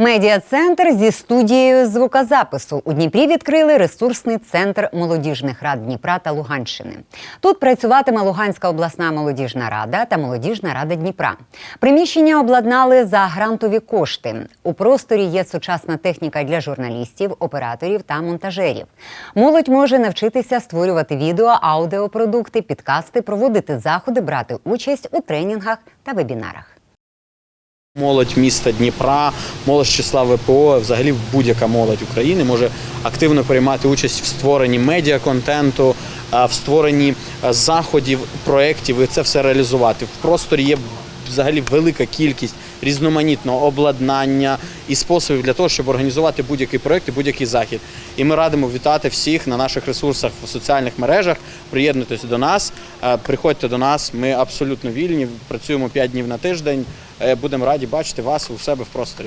Медіа-центр зі студією звукозапису у Дніпрі відкрили ресурсний центр молодіжних рад Дніпра та Луганщини. Тут працюватиме Луганська обласна молодіжна рада та молодіжна рада Дніпра. Приміщення обладнали за грантові кошти. У просторі є сучасна техніка для журналістів, операторів та монтажерів. Молодь може навчитися створювати відео, аудіопродукти, підкасти, проводити заходи, брати участь у тренінгах та вебінарах. Молодь міста Дніпра, молодь числа ВПО, взагалі будь-яка молодь України може активно приймати участь в створенні медіаконтенту, а, в створенні заходів, проєктів і це все реалізувати. В просторі є взагалі велика кількість різноманітного обладнання і способів для того, щоб організувати будь-який проєкт і будь-який захід. І ми радимо вітати всіх на наших ресурсах в соціальних мережах. Приєднуйтесь до нас, е, приходьте до нас. Ми абсолютно вільні. Працюємо 5 днів на тиждень. Е, Будемо раді бачити вас у себе в просторі.